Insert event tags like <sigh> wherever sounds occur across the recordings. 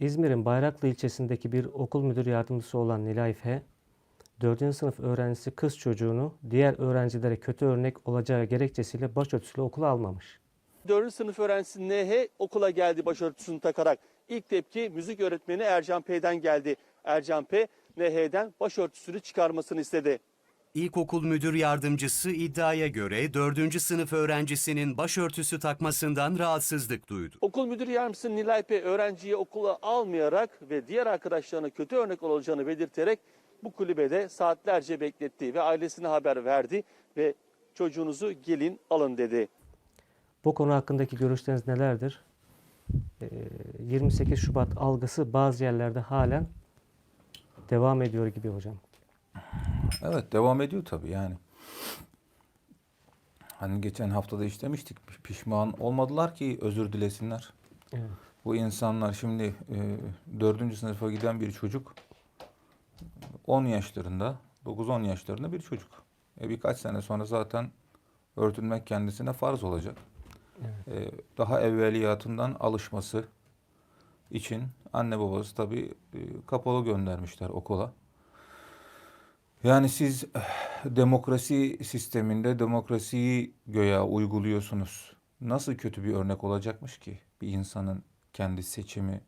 İzmir'in Bayraklı ilçesindeki bir okul müdür yardımcısı olan Nilay F. 4. sınıf öğrencisi kız çocuğunu diğer öğrencilere kötü örnek olacağı gerekçesiyle başörtüsüyle okula almamış. 4. sınıf öğrencisi NH okula geldi başörtüsünü takarak. İlk tepki müzik öğretmeni Ercan P'den geldi. Ercan P. NH'den başörtüsünü çıkarmasını istedi. İlkokul müdür yardımcısı iddiaya göre 4. sınıf öğrencisinin başörtüsü takmasından rahatsızlık duydu. Okul müdür yardımcısı Nilay P. öğrenciyi okula almayarak ve diğer arkadaşlarına kötü örnek olacağını belirterek bu kulübede saatlerce bekletti ve ailesine haber verdi ve çocuğunuzu gelin alın dedi. Bu konu hakkındaki görüşleriniz nelerdir? Ee, 28 Şubat algısı bazı yerlerde halen devam ediyor gibi hocam. Evet devam ediyor tabii yani. Hani geçen haftada işlemiştik. Pişman olmadılar ki özür dilesinler. Evet. Bu insanlar şimdi e, dördüncü sınıfa giden bir çocuk 10 yaşlarında, 9-10 yaşlarında bir çocuk. E, birkaç sene sonra zaten örtünmek kendisine farz olacak. E, daha evveliyatından alışması için anne babası tabii e, kapalı göndermişler okula. Yani siz eh, demokrasi sisteminde demokrasiyi göya uyguluyorsunuz. Nasıl kötü bir örnek olacakmış ki bir insanın kendi seçimi,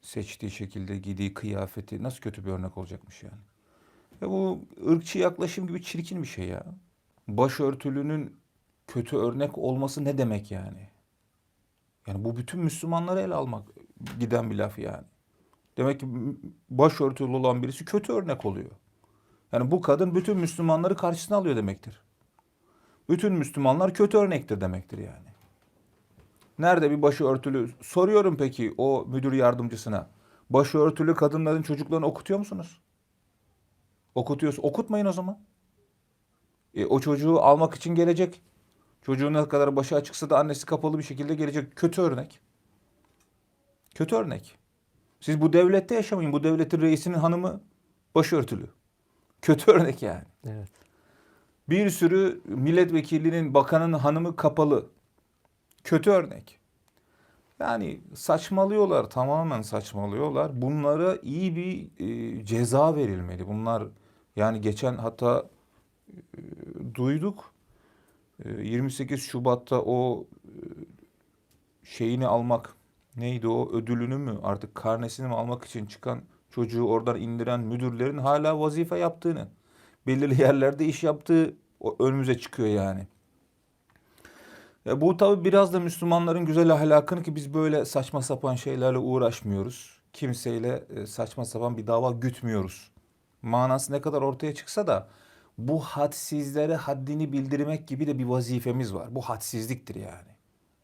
seçtiği şekilde giydiği kıyafeti nasıl kötü bir örnek olacakmış yani. Ve bu ırkçı yaklaşım gibi çirkin bir şey ya. Başörtülünün kötü örnek olması ne demek yani? Yani bu bütün Müslümanları ele almak giden bir laf yani. Demek ki başörtülü olan birisi kötü örnek oluyor. Yani bu kadın bütün Müslümanları karşısına alıyor demektir. Bütün Müslümanlar kötü örnektir demektir yani. Nerede bir başörtülü? Soruyorum peki o müdür yardımcısına. Başörtülü kadınların çocuklarını okutuyor musunuz? Okutuyorsun. Okutmayın o zaman. E, o çocuğu almak için gelecek. Çocuğun ne kadar başı açıksa da annesi kapalı bir şekilde gelecek. Kötü örnek. Kötü örnek. Siz bu devlette yaşamayın. Bu devletin reisinin hanımı başörtülü. Kötü örnek yani. Evet. Bir sürü milletvekilinin, bakanın hanımı kapalı. Kötü örnek. Yani saçmalıyorlar, tamamen saçmalıyorlar. Bunlara iyi bir e, ceza verilmeli. Bunlar yani geçen hatta e, duyduk. E, 28 Şubat'ta o e, şeyini almak neydi o ödülünü mü artık karnesini mi almak için çıkan çocuğu oradan indiren müdürlerin hala vazife yaptığını, belirli yerlerde iş yaptığı önümüze çıkıyor yani. Ya bu tabii biraz da Müslümanların güzel ahlakını ki biz böyle saçma sapan şeylerle uğraşmıyoruz. Kimseyle e, saçma sapan bir dava gütmüyoruz. Manası ne kadar ortaya çıksa da bu hadsizlere haddini bildirmek gibi de bir vazifemiz var. Bu hadsizliktir yani.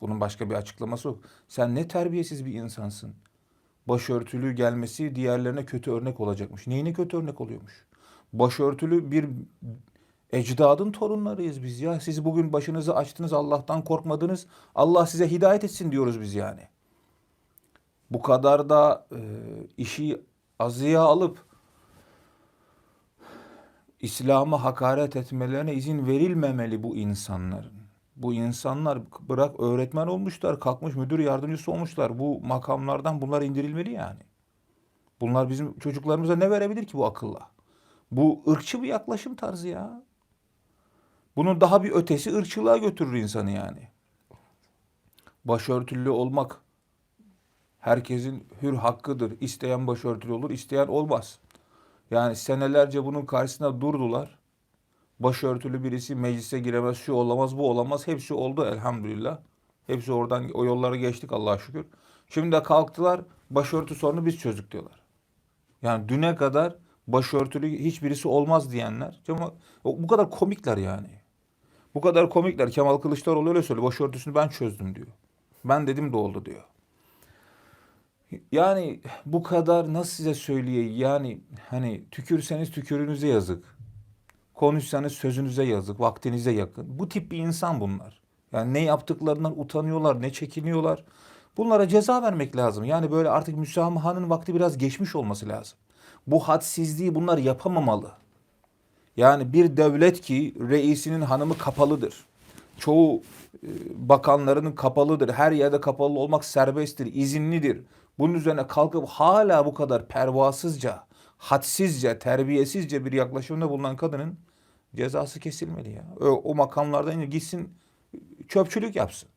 Bunun başka bir açıklaması yok. Sen ne terbiyesiz bir insansın başörtülü gelmesi diğerlerine kötü örnek olacakmış. Neyine kötü örnek oluyormuş? Başörtülü bir ecdadın torunlarıyız biz ya. Siz bugün başınızı açtınız Allah'tan korkmadınız. Allah size hidayet etsin diyoruz biz yani. Bu kadar da e, işi azıya alıp İslam'a hakaret etmelerine izin verilmemeli bu insanların. Bu insanlar bırak öğretmen olmuşlar, kalkmış müdür yardımcısı olmuşlar. Bu makamlardan bunlar indirilmeli yani. Bunlar bizim çocuklarımıza ne verebilir ki bu akılla? Bu ırkçı bir yaklaşım tarzı ya. Bunun daha bir ötesi ırkçılığa götürür insanı yani. Başörtülü olmak herkesin hür hakkıdır. İsteyen başörtülü olur, isteyen olmaz. Yani senelerce bunun karşısında durdular başörtülü birisi meclise giremez, şu olamaz, bu olamaz. Hepsi oldu elhamdülillah. Hepsi oradan o yolları geçtik Allah'a şükür. Şimdi de kalktılar başörtü sorunu biz çözdük diyorlar. Yani düne kadar başörtülü hiçbirisi olmaz diyenler. Bu kadar komikler yani. Bu kadar komikler. Kemal Kılıçdaroğlu öyle söylüyor. Başörtüsünü ben çözdüm diyor. Ben dedim de oldu diyor. Yani bu kadar nasıl size söyleyeyim yani hani tükürseniz tükürünüze yazık. Konuşsanız sözünüze yazık, vaktinize yakın. Bu tip bir insan bunlar. Yani ne yaptıklarından utanıyorlar, ne çekiniyorlar. Bunlara ceza vermek lazım. Yani böyle artık müsamahanın vakti biraz geçmiş olması lazım. Bu hadsizliği bunlar yapamamalı. Yani bir devlet ki reisinin hanımı kapalıdır. Çoğu e, bakanlarının kapalıdır. Her yerde kapalı olmak serbesttir, izinlidir. Bunun üzerine kalkıp hala bu kadar pervasızca, hadsizce, terbiyesizce bir yaklaşımda bulunan kadının cezası kesilmeli ya. O, o makamlardan gitsin çöpçülük yapsın.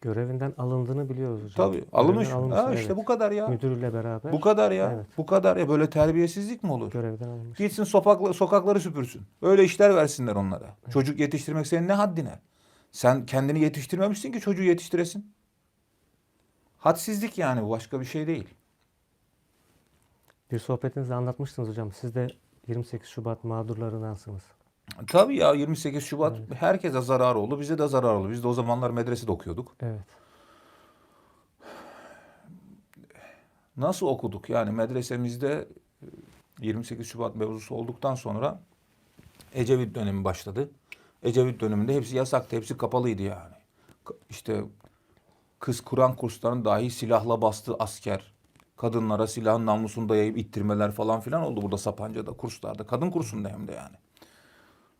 Görevinden alındığını biliyoruz hocam. Tabii alınmış. alınmış, Ha, evet. işte bu kadar ya. Müdürüyle beraber Bu kadar ya. Evet. Bu kadar ya. Böyle terbiyesizlik mi olur? görevden alınmış. Gitsin sokakla, sokakları süpürsün. Öyle işler versinler onlara. Çocuk yetiştirmek senin ne haddine? Sen kendini yetiştirmemişsin ki çocuğu yetiştiresin. Hadsizlik yani bu başka bir şey değil. Bir sohbetinizde anlatmıştınız hocam. Siz de 28 Şubat mağdurlarındansınız. Tabii ya 28 Şubat herkese zarar oldu. Bize de zarar oldu. Biz de o zamanlar medresede okuyorduk. Evet. Nasıl okuduk? Yani medresemizde e, 28 Şubat mevzusu olduktan sonra Ecevit dönemi başladı. Ecevit döneminde hepsi yasaktı, hepsi kapalıydı yani. İşte kız Kur'an kurslarının dahi silahla bastığı asker, kadınlara silahın namlusunu dayayıp ittirmeler falan filan oldu burada Sapanca'da, kurslarda. Kadın kursunda hem de yani.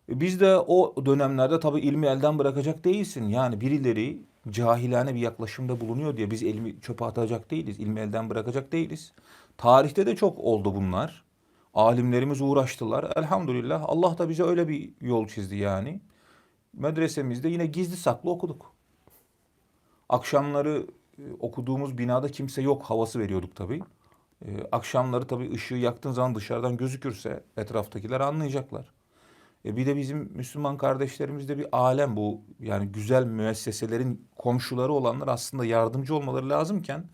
E Biz de o dönemlerde tabii ilmi elden bırakacak değilsin. Yani birileri cahilane bir yaklaşımda bulunuyor diye biz ilmi çöpe atacak değiliz. ilmi elden bırakacak değiliz. Tarihte de çok oldu bunlar. Alimlerimiz uğraştılar. Elhamdülillah Allah da bize öyle bir yol çizdi yani. Medresemizde yine gizli saklı okuduk. Akşamları okuduğumuz binada kimse yok havası veriyorduk tabii. E, akşamları tabii ışığı yaktığın zaman dışarıdan gözükürse etraftakiler anlayacaklar. E bir de bizim Müslüman kardeşlerimizde bir alem bu. Yani güzel müesseselerin komşuları olanlar aslında yardımcı olmaları lazımken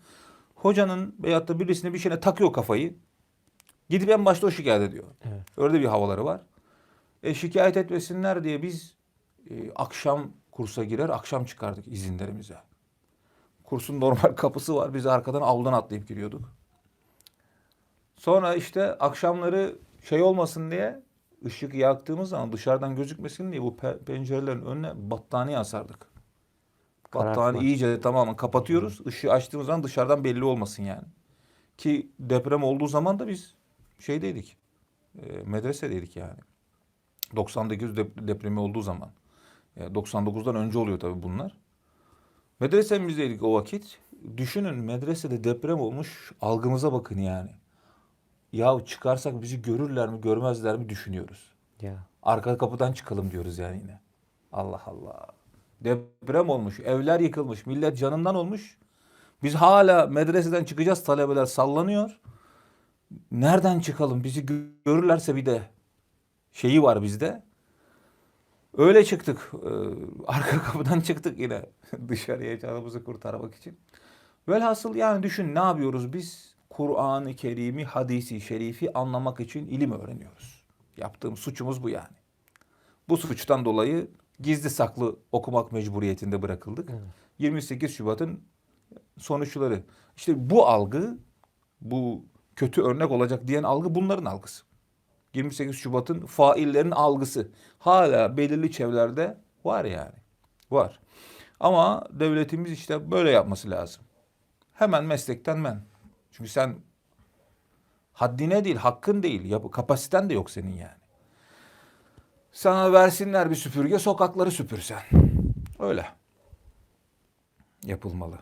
hocanın veyahut da birisine bir şeyine takıyor kafayı. Gidip en başta o şikayet ediyor. Evet. Öyle bir havaları var. E şikayet etmesinler diye biz e, akşam kursa girer, akşam çıkardık izinlerimize. Kursun normal <laughs> kapısı var. Biz arkadan avludan atlayıp giriyorduk. Sonra işte akşamları şey olmasın diye ışık yaktığımız zaman dışarıdan gözükmesin diye bu pe- pencerelerin önüne battaniye asardık. Battaniye iyice tamamen kapatıyoruz. Işığı açtığımız zaman dışarıdan belli olmasın yani. Ki deprem olduğu zaman da biz şeydeydik. E, medresedeydik yani. 99 dep- depremi olduğu zaman. E, 99'dan önce oluyor tabii bunlar. Medresemizdeydik o vakit. Düşünün medresede deprem olmuş algımıza bakın yani. Ya çıkarsak bizi görürler mi görmezler mi düşünüyoruz. Ya. Arka kapıdan çıkalım diyoruz yani yine. Allah Allah. Deprem olmuş, evler yıkılmış, millet canından olmuş. Biz hala medreseden çıkacağız, talebeler sallanıyor. Nereden çıkalım? Bizi gö- görürlerse bir de şeyi var bizde. Öyle çıktık. Ee, arka <laughs> kapıdan çıktık yine <laughs> dışarıya canımızı kurtarmak için. Velhasıl yani düşün ne yapıyoruz biz? Kur'an-ı Kerim'i, hadisi şerifi anlamak için ilim öğreniyoruz. Yaptığım suçumuz bu yani. Bu suçtan dolayı gizli saklı okumak mecburiyetinde bırakıldık. 28 Şubat'ın sonuçları. İşte bu algı, bu kötü örnek olacak diyen algı bunların algısı. 28 Şubat'ın faillerin algısı hala belirli çevrelerde var yani. Var. Ama devletimiz işte böyle yapması lazım. Hemen meslekten men. Çünkü sen haddine değil, hakkın değil, yap- kapasiten de yok senin yani. Sana versinler bir süpürge, sokakları süpürsen. Öyle. Yapılmalı.